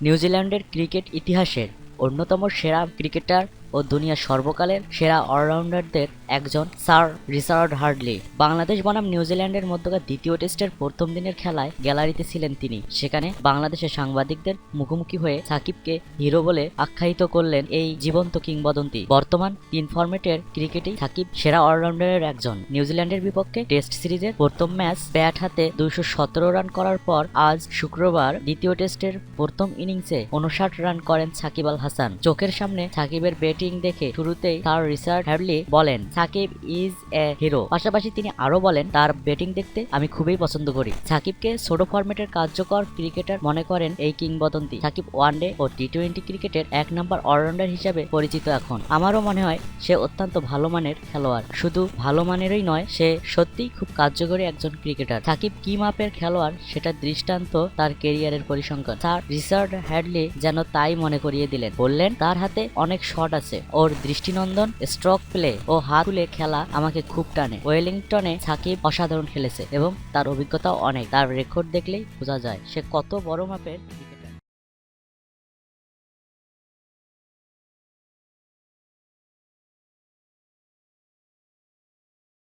নিউজিল্যান্ডের ক্রিকেট ইতিহাসের অন্যতম সেরা ক্রিকেটার ও দুনিয়ার সর্বকালের সেরা অলরাউন্ডারদের একজন স্যার রিচার্ড হার্ডলি। বাংলাদেশ বনাম নিউজিল্যান্ডের মধ্যকার দ্বিতীয় টেস্টের প্রথম দিনের খেলায় গ্যালারিতে ছিলেন তিনি। সেখানে বাংলাদেশের সাংবাদিকদের মুখোমুখি হয়ে সাকিবকে হিরো বলে আখ্যায়িত করলেন এই জীবন্ত কিংবদন্তি। বর্তমান তিন ফরম্যাটের ক্রিকেটেই সাকিব সেরা অলরাউন্ডারের একজন। নিউজিল্যান্ডের বিপক্ষে টেস্ট সিরিজের প্রথম ম্যাচ ব্যাট হাতে দুইশো সতেরো রান করার পর আজ শুক্রবার দ্বিতীয় টেস্টের প্রথম ইনিংসে উনষাট রান করেন সাকিব আল হাসান। চোখের সামনে সাকিবের ব্যাটিং দেখে শুরুতেই তার রিচার্ড হ্যাডলি বলেন, সাকিব ইজ এ হিরো পাশাপাশি তিনি আরও বলেন, তার ব্যাটিং দেখতে আমি খুবই পছন্দ করি। সাকিবকে ছোট ফরম্যাটের কার্যকর ক্রিকেটার মনে করেন এই কিংবদন্তি। সাকিব ওয়ানডে ও টি টোয়েন্টি ক্রিকেটের এক নম্বর অলরাউন্ডার হিসেবে পরিচিত এখন। আমারও মনে হয়, সে অত্যন্ত ভালো মানের খেলোয়াড়। শুধু ভালো মানেরই নয়, সে সত্যিই খুব কার্যকরী একজন ক্রিকেটার সাকিব কি মাপের খেলোয়াড় সেটা দৃষ্টান্ত তার কেরিয়ারের পরিসংখ্যান। স্যার রিচার্ড হ্যাডলি যেন তাই মনে করিয়ে দিলেন। বললেন, তার হাতে অনেক শট আছে। ওর দৃষ্টিনন্দন স্ট্রোক প্লে ও হাত তুলে খেলা আমাকে খুব টানে। ওয়েলিংটনে সাকিব অসাধারণ খেলেছে এবং তার অভিজ্ঞতা অনেক। তার রেকর্ড দেখলেই বোঝা যায় সে কত বড় মাপের